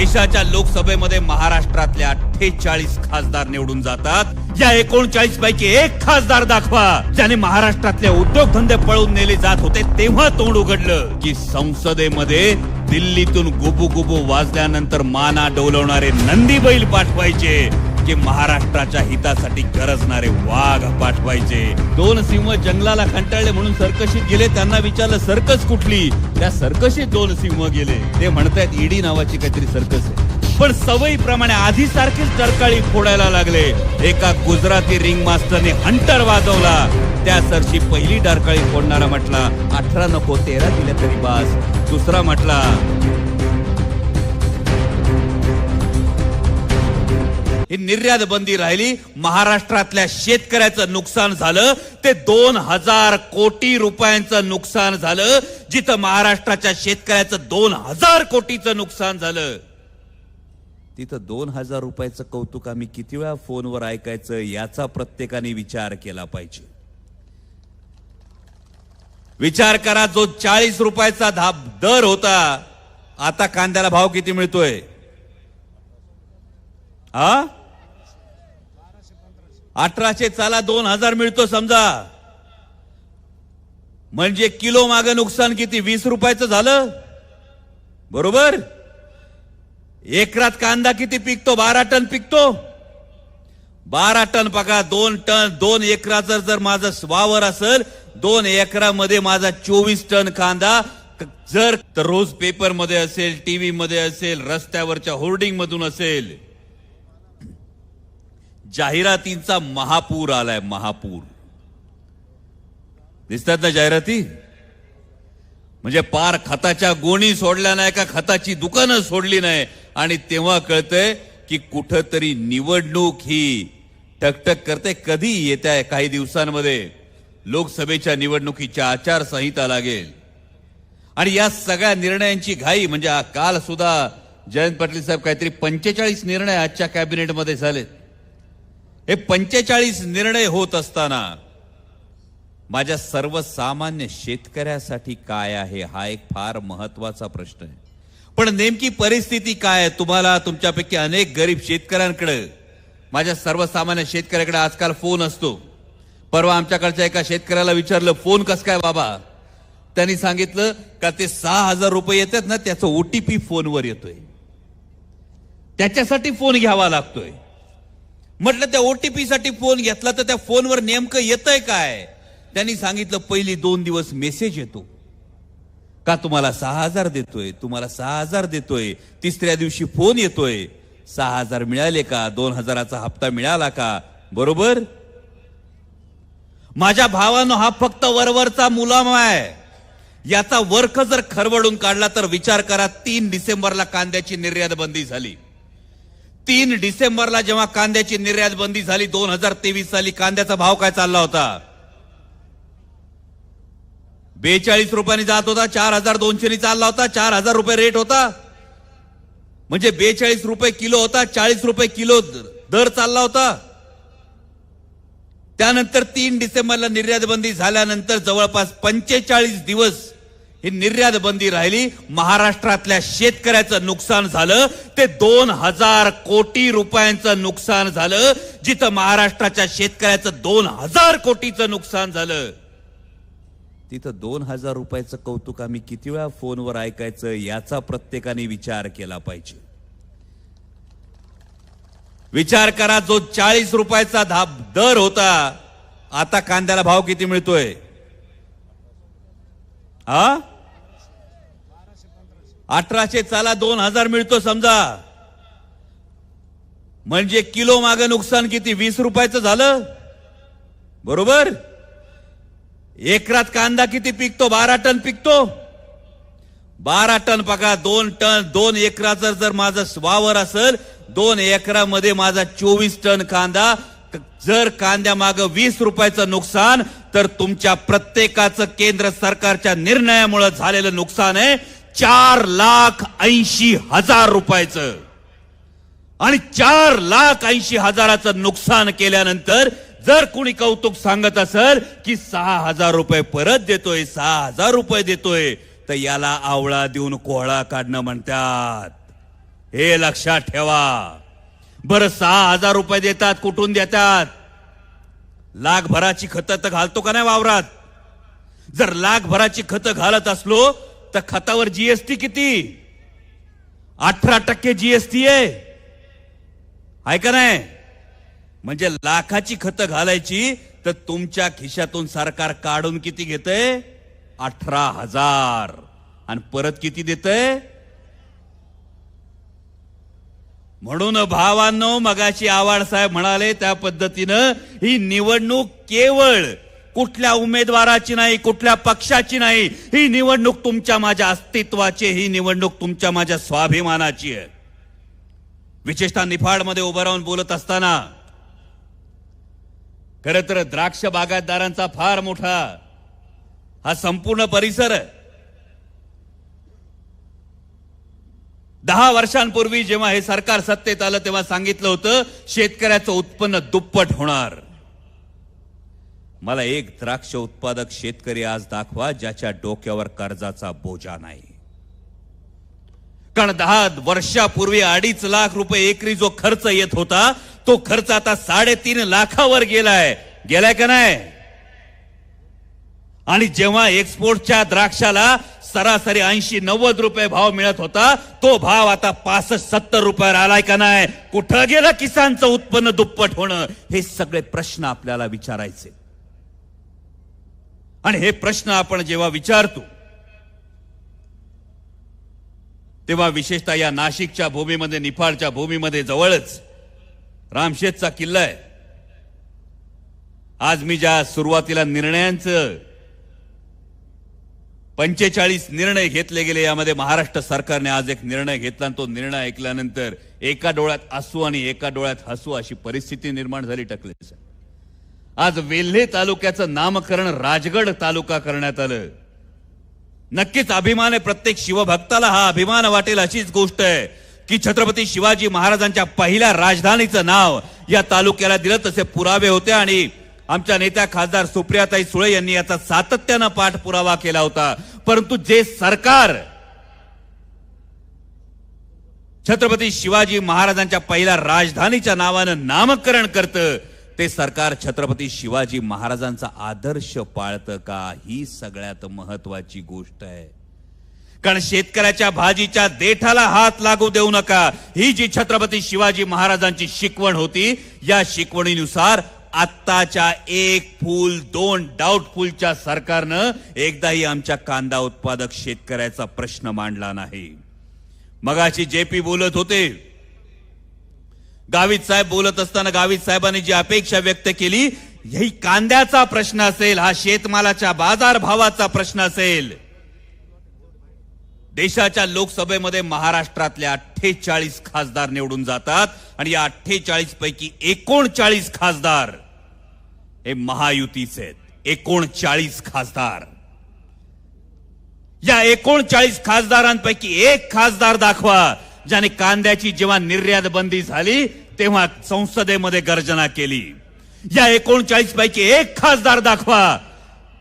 देशाच्या लोकसभेमध्ये महाराष्ट्रातले अठ्ठेचाळीस खासदार निवडून जातात. या एकोणचाळीस पैकी एक खासदार दाखवा. ज्याने महाराष्ट्रातले उद्योगधंदे पळून नेले जात होते तेव्हा तोंड उघडलं की संसदेमध्ये दिल्लीतून गुबू गुबू वाजल्यानंतर माना डोलवणारे नंदी बैल पाठवायचे. की महाराष्ट्राच्या हितासाठी गरजणारे वाघ पाठवायचे. दोन सिंह जंगलाला कंटाळले म्हणून सर्कशीत गेले त्यांना विचारलं सर्कस कुठली? त्या सर्कशीत दोन सिंह गेले. ते म्हणतायत ईडी नावाची काहीतरी सर्कस आहे. पण सवयीप्रमाणे आधी सारखीच डरकाळी फोडायला लागले. एका गुजराती रिंग मास्टरने हंटर वाजवला. त्या सरशी पहिली डरकाळी फोडणारा म्हटला अठरा नको तेरा दिल्या तरी बास. दुसरा म्हटला ही निर्यात बंदी राहिली. महाराष्ट्रातल्या शेतकऱ्याचं नुकसान झालं. ते दोन हजार कोटी रुपयांचं नुकसान झालं. जिथं महाराष्ट्राच्या शेतकऱ्याचं दोन हजार कोटीचं नुकसान झालं. तिथं दोन हजार रुपयाचं कौतुक आम्ही किती वेळा फोनवर ऐकायचं याचा प्रत्येकाने विचार केला पाहिजे. विचार करा जो चाळीस रुपयाचा धा दर होता आता कांद्याला भाव किती मिळतोय? हा अठराशे चाला दोन हजार मिळतो समजा. म्हणजे किलो माग नुकसान किती? वीस रुपयाचं झालं? बरोबर? एकरात कांदा किती पिकतो? बारा टन पिकतो. बारा टन पका दोन टन दोन एकराचं जर माझं वावर असेल दोन एकरामध्ये माझा चोवीस टन कांदा. जर रोज पेपरमध्ये असेल टीव्ही मध्ये असेल रस्त्यावरच्या होर्डिंग मधून असेल जाहिरातींचा महापूर आलाय महापूर. दिसतात ना जाहिराती? म्हणजे पार खताच्या गोणी सोडल्या नाही का खताची दुकानं सोडली नाही. आणि तेव्हा कळतंय की कुठंतरी निवडणूक ही टकटक करते. कधी येत्या काही दिवसांमध्ये लोकसभेच्या निवडणुकीच्या आचारसंहिता लागेल. आणि या सगळ्या निर्णयांची घाई म्हणजे काल सुद्धा जयंत पाटील साहेब काहीतरी पंचेचाळीस निर्णय आजच्या कॅबिनेटमध्ये झालेत. हे पंचेचाळीस निर्णय होत असताना माझ्या सर्वसामान्य शेतकऱ्यासाठी काय आहे हा एक फार महत्त्वाचा प्रश्न आहे. पण नेमकी परिस्थिती काय आहे? तुम्हाला तुमच्यापैकी अनेक गरीब शेतकऱ्यांकडे माझ्या सर्वसामान्य शेतकऱ्याकडे आजकाल फोन असतो. परवा आमच्याकडच्या एका शेतकऱ्याला विचारलं फोन कसं काय बाबा? त्यांनी सांगितलं का ते सहा हजार रुपये येतात ना त्याचा ओटीपी फोनवर येतोय. त्याच्यासाठी फोन घ्यावा लागतोय. म्हटलं त्या ओटीपी साठी फोन घेतला तर त्या फोनवर नेमकं येतंय काय? त्यांनी सांगितलं पहिली दोन दिवस मेसेज येतो. का तुम्हाला सहा हजार देतोय? तुम्हाला सहा हजार देतोय. तिसऱ्या दिवशी फोन येतोय. सहा हजार मिळाले का? दोन हजाराचा हप्ता मिळाला का? बरोबर. माझ्या भावानं हा फक्त वरवरचा मुलामा आहे. याचा वर्क जर खरवडून काढला तर विचार करा तीन डिसेंबरला कांद्याची निर्यात बंदी झाली. तीन डिसेंबरला जेव्हा कांद्याची निर्यात बंदी झाली दोन हजार तेवीस साली कांद्याचा भाव काय चालला होता? बेचाळीस रुपयांनी जात होता चार हजार दोनशे चालला होता चार हजार रुपये रेट होता. म्हणजे बेचाळीस रुपये किलो होता चाळीस रुपये किलो दर चालला होता. त्यानंतर तीन डिसेंबरला निर्यात बंदी झाल्यानंतर जवळपास पंचेचाळीस दिवस ही निर्यात बंदी राहिली. महाराष्ट्रातल्या शेतकऱ्याचं नुकसान झालं. ते दोन हजार कोटी रुपयांचं नुकसान झालं. जिथं महाराष्ट्राच्या शेतकऱ्याचं दोन हजार कोटीचं नुकसान झालं. तिथं दोन हजार रुपयाचं कौतुक आम्ही किती वेळा फोनवर ऐकायचं याचा प्रत्येकाने विचार केला पाहिजे. विचार करा जो चाळीस रुपयाचा धाप दर होता आता कांद्याला भाव किती मिळतोय? हा अठराशे चाला दोन हजार मिळतो समजा. म्हणजे किलो माग नुकसान किती? वीस रुपयाचं झालं? बरोबर? एकरात कांदा किती पिकतो? बारा टन पिकतो. बारा टन पका दोन टन दोन एकराचं जर माझं वावर असेल दोन एकरामध्ये माझा चोवीस टन कांदा. जर कांद्या माग वीस रुपयाचं नुकसान तर तुमच्या प्रत्येकाचं केंद्र सरकारच्या निर्णयामुळे झालेलं नुकसान आहे. चार लाख ऐंशी हजार रुपयाचं. आणि चार लाख ऐंशी हजाराचं नुकसान केल्यानंतर जर कुणी कौतुक सांगत असेल की सहा हजार रुपये परत देतोय सहा हजार रुपये देतोय तर याला आवळा देऊन कोहळा काढणं म्हणतात. हे लक्षात ठेवा. बरं सहा हजार रुपये देतात कुठून देतात? लाखभराची खतं तर घालतो का नाही वावरात? जर लाखभराची खतं घालत असलो तर खतावर जीएसटी किती? अठरा टक्के जीएसटी आहे. का नाही? म्हणजे लाखाची खतं घालायची तर तुमच्या खिशातून सरकार काढून किती घेतय? अठरा हजार. आणि परत किती देतय? म्हणून भावांनो मगाशी आवाड साहेब म्हणाले त्या पद्धतीनं ही निवडणूक केवळ कुठल्या उमेदवाराची नाही कुठल्या पक्षाची नाही ही निवडणूक तुमच्या माझ्या अस्तित्वाची ही निवडणूक तुमच्या माझ्या स्वाभिमानाची आहे. विशेषतः निफाडमध्ये उभं राहून बोलत असताना खर तर द्राक्ष बागायतदारांचा फार मोठा हा संपूर्ण परिसर आहे. दहा वर्षांपूर्वी जेव्हा हे सरकार सत्तेत आलं तेव्हा सांगितलं होतं शेतकऱ्याचं उत्पन्न दुप्पट होणार. मला एक द्राक्ष उत्पादक शेतकरी आज दाखवा ज्याच्या डोक्यावर कर्जाचा बोजा नाही. कारण दहा वर्षापूर्वी अडीच लाख रुपये एकरी जो खर्च येत होता तो खर्च आता साडेतीन लाखावर गेलाय. गेलाय का नाही? आणि जेव्हा एक्सपोर्टच्या द्राक्षाला सरासरी ऐंशी नव्वद रुपये भाव मिळत होता तो भाव आता पासष्ट सत्तर रुपयावर आलाय का नाही? कुठं गेलं किसानचं उत्पन्न दुप्पट होणं? हे सगळे प्रश्न आपल्याला विचारायचे. आणि हे प्रश्न आपण जेव्हा विचारतो तेव्हा विशेषतः या नाशिकच्या भूमीमध्ये निफाडच्या भूमीमध्ये जवळच रामशेतचा किल्ला आहे. आज मी ज्या सुरुवातीला निर्णयांचं पंचेचाळीस निर्णय घेतले गेले यामध्ये महाराष्ट्र सरकारने आज एक निर्णय घेतला आणि तो निर्णय ऐकल्यानंतर एका डोळ्यात असू आणि एका डोळ्यात हसू अशी परिस्थिती निर्माण झाली टकले आज वेल्हे तालुक्याचं नामकरण राजगड तालुका करण्यात आलं. नक्कीच अभिमान आहे प्रत्येक शिवभक्ताला हा अभिमान वाटेल अशीच गोष्ट आहे की छत्रपती शिवाजी महाराजांच्या पहिल्या राजधानीचं नाव या तालुक्याला दिलं तसे पुरावे होते आणि आमच्या नेत्या खासदार सुप्रियाताई सुळे यांनी याचा सातत्यानं पाठपुरावा केला होता. परंतु जे सरकार छत्रपती शिवाजी महाराजांच्या पहिल्या राजधानीच्या नावानं नामकरण करतं ते सरकार छत्रपती शिवाजी महाराजांचा आदर्श पाळतं का? ही सगळ्यात महत्वाची गोष्ट आहे. कारण शेतकऱ्याच्या भाजीच्या देठाला हात लागू देऊ नका. ही जी छत्रपती शिवाजी महाराजांची शिकवण होती या शिकवणीनुसार आत्ताच्या एक फूल दोन डाऊटफुलच्या सरकारनं एकदाही आमच्या कांदा उत्पादक शेतकऱ्याचा प्रश्न मांडला नाही. मगाशी जे पी बोलत होते गावित साहेब बोलत असताना गावित साहेबांनी जी अपेक्षा व्यक्त केली ही कांद्याचा प्रश्न असेल हा शेतमालाच्या बाजार भावाचा प्रश्न असेल. देशाच्या लोकसभेमध्ये महाराष्ट्रातले अठ्ठेचाळीस खासदार निवडून जातात आणि या अठ्ठेचाळीस पैकी एकोणचाळीस खासदार हे महायुतीचे आहेत. एकोणचाळीस खासदार. या एकोणचाळीस खासदारांपैकी एक खासदार दाखवा ज्याने कांद्याची जेव्हा निर्यात बंदी झाली तेव्हा संसदेमध्ये गर्जना केली. या एकोणचाळीस पैकी एक खासदार दाखवा.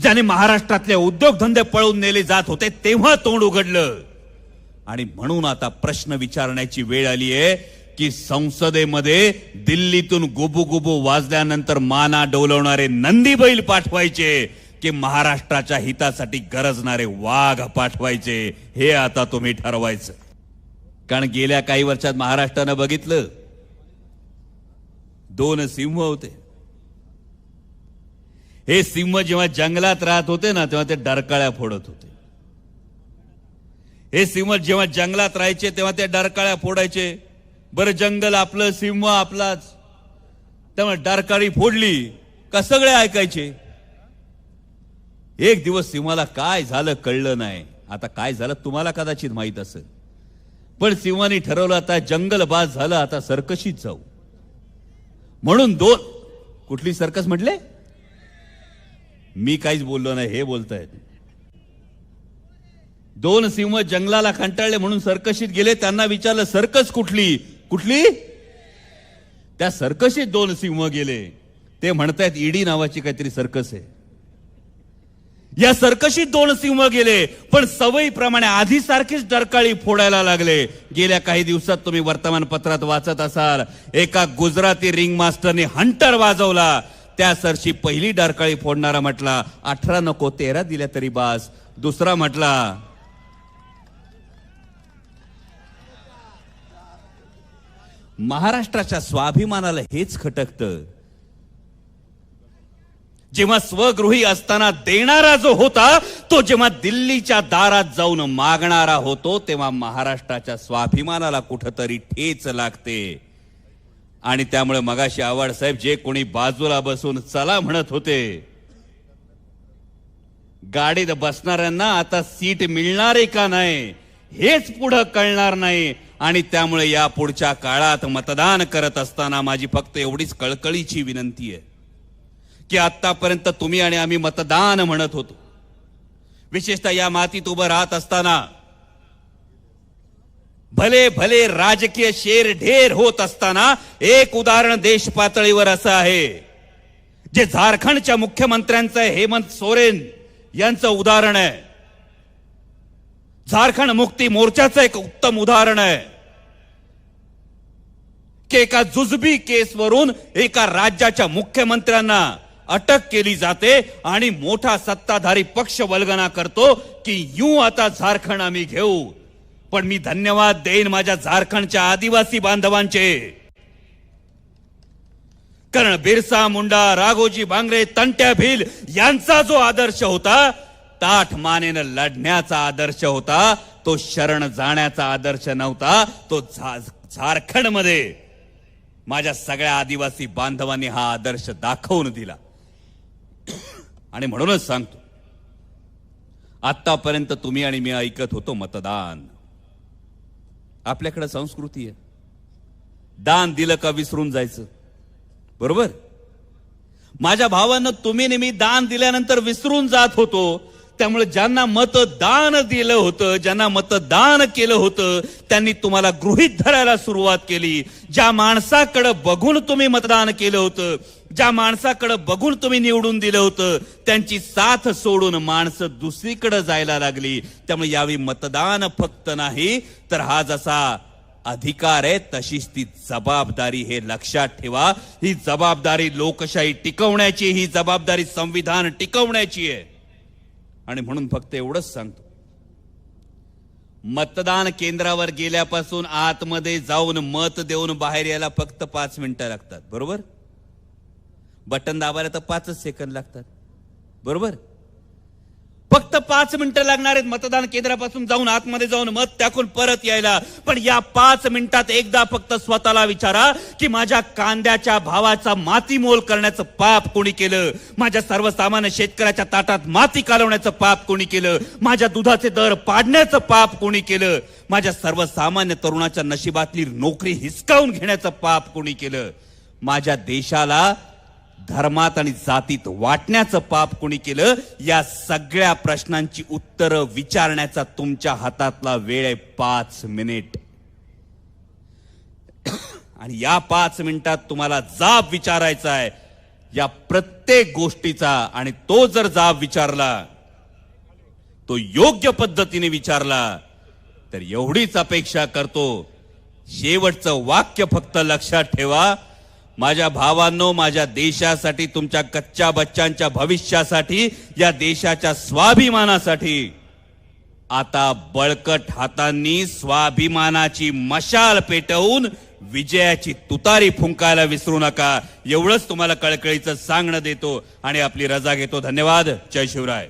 ज्याने महाराष्ट्रातले उद्योगधंदे पळून नेले जात होते तेव्हा तोंड उघडलं. आणि म्हणून आता प्रश्न विचारण्याची वेळ आली आहे की संसदेमध्ये दिल्लीतून गुबुगुबू वाजल्यानंतर माना डोलवणारे नंदी बैल पाठवायचे की महाराष्ट्राच्या हितासाठी गरजणारे वाघ पाठवायचे हे आता तुम्ही ठरवायचं. कारण गेल्या काही वर्षात महाराष्ट्रानं बघितलं दोन सिंह होते. हे सिंह जेव्हा जंगलात राहत होते ना तेव्हा ते डरकाळ्या फोडत होते. हे सिंह जेव्हा जंगलात राहायचे तेव्हा ते डरकाळ्या फोडायचे. बरं जंगल आपलं सिंह आपलाच. त्यामुळे डरकाळी फोडली का सगळे ऐकायचे? एक दिवस सिंहाला काय झालं कळलं नाही. आता काय झालं तुम्हाला कदाचित माहीत असेल. पण सिंहाने ठरवलं आता जंगल बाद झालं आता सर्कशीत जाऊ. म्हणून दोन. कुठली सर्कस म्हटले? मी काहीच बोललो नाही हे बोलतायत. दोन सिंह जंगलाला कंटाळले म्हणून सर्कशीत गेले त्यांना विचारलं सर्कस कुठली? कुठली? त्या सर्कशीत दोन सिंह गेले. ते म्हणतायत ईडी नावाची काहीतरी सर्कस आहे. या सर्कशीत दोन सिंह गेले पण सवयीप्रमाणे आधी सारखीच डरकाळी फोडायला लागले. गेल्या काही दिवसात तुम्ही वर्तमानपत्रात वाचत असाल एका गुजराती रिंग मास्टरने हंटर वाजवला. त्या सरशी पहिली डरकाळी फोडणारा म्हटला अठरा नको तेरा दिल्या तरी बास. दुसरा म्हटला महाराष्ट्राच्या स्वाभिमानाला हेच खटकतं. जेव्हा स्वगृही असताना देणारा जो होता तो जेव्हा दिल्लीच्या दारात जाऊन मागणारा होतो तेव्हा महाराष्ट्राच्या स्वाभिमानाला कुठंतरी ठेच लागते. आणि त्यामुळे मगाशी आवाड साहेब जे कोणी बाजूला बसून चला म्हणत होते गाडीत बसणाऱ्यांना आता सीट मिळणार आहे का नाही हेच पुढं कळणार नाही. आणि त्यामुळे या पुढच्या काळात मतदान करत असताना माझी फक्त एवढीच कळकळीची विनंती आहे. की आतापर्यंत तुम्ही आणि आम्ही मतदान म्हणत होतो. विशेषतः या मातीत उभं राहत असताना भले भले राजकीय शेर ढेर होत असताना एक उदाहरण देश पातळीवर असं आहे जे झारखंडच्या मुख्यमंत्र्यांचं आहे, हेमंत सोरेन यांचं उदाहरण आहे. झारखंड मुक्ती मोर्चाचं एक उत्तम उदाहरण आहे. की एका जुजबी केसवरून एका राज्याच्या मुख्यमंत्र्यांना अटक केली जाते आणि मोठा सत्ताधारी पक्ष वल्गना करतो की यू आता झारखंड आम्ही घेऊ. पण मी धन्यवाद देईन माझ्या झारखंडच्या आदिवासी बांधवांचे. कारण बिरसा मुंडा राघोजी बांगरे तंट्या भील यांचा जो आदर्श होता ताठ मानेनं लढण्याचा आदर्श होता तो शरण जाण्याचा आदर्श नव्हता तो झारखंडमध्ये. माझ्या सगळ्या आदिवासी बांधवांनी हा आदर्श दाखवून दिला. आणि म्हणूनच सांगतो आतापर्यंत तुम्ही आणि मी ऐकत होतो मतदान. आपल्याकडे संस्कृती आहे. दान दिलं का विसरून जायचं? बरोबर? माझ्या भावानं तुम्ही नेहमी दान दिल्यानंतर विसरून जात होतो त्यामुळे ज्यांना मतदान दिलं होतं ज्यांना मतदान केलं होतं त्यांनी तुम्हाला गृहित धरायला सुरुवात केली. ज्या माणसाकडं बघून तुम्ही मतदान केलं होतं ज्या माणसाकडे बघून तुम्ही निवडून दिलं होतं त्यांची साथ सोडून माणसं दुसरीकडे जायला लागली. त्यामुळे यावेळी मतदान फक्त नाही तर हा जसा अधिकार आहे तशीच ती जबाबदारी हे लक्षात ठेवा. ही जबाबदारी लोकशाही टिकवण्याची ही जबाबदारी संविधान टिकवण्याची आहे. आणि म्हणून फक्त एवढंच सांगतो. मतदान केंद्रावर गेल्यापासून आतमध्ये जाऊन मत देऊन बाहेर यायला फक्त पाच मिनिटं लागतात. बरोबर? बटन दाबायला तर पाचच सेकंद लागतात. बरोबर? फक्त पाच मिनिटं लागणार आहेत मतदान केंद्रापासून जाऊन आतमध्ये जाऊन मत टाकून परत यायला. पण या पाच मिनिटात एकदा फक्त स्वतःला विचारा की माझ्या कांद्याच्या भावाचा माती मोल करण्याचं पाप कोणी केलं? माझ्या सर्वसामान्य शेतकऱ्याच्या ताटात माती कालवण्याचं पाप कोणी केलं? माझ्या दुधाचे दर पाडण्याचं पाप कोणी केलं? माझ्या सर्वसामान्य तरुणाच्या नशिबातली नोकरी हिसकावून घेण्याचं पाप कोणी केलं? माझ्या देशाला धर्मात आणि जातीत वाटण्याचं पाप कोणी केलं या सगळ्या प्रश्नांची उत्तरं विचारण्याचा तुमच्या हातातला वेळ आहे पाच मिनिट. आणि या पाच मिनिटात तुम्हाला जाब विचारायचा आहे. या प्रत्येक गोष्टीचा आणि तो जर जाब विचारला तो योग्य पद्धतीने विचारला तर एवढीच अपेक्षा करतो. शेवटचं वाक्य फक्त लक्षात ठेवा. माझ्या भावांनो माझ्या देशासाठी तुमच्या कच्च्या बच्चांच्या भविष्यासाठी या देशाच्या स्वाभिमानासाठी आता बळकट हातांनी स्वाभिमानाची मशाल पेटवून विजयाची तुतारी फुंकायला विसरू नका. एवढंच तुम्हाला कळकळीचं सांगणं देतो आणि आपली रजा घेतो. धन्यवाद. जय शिवराय.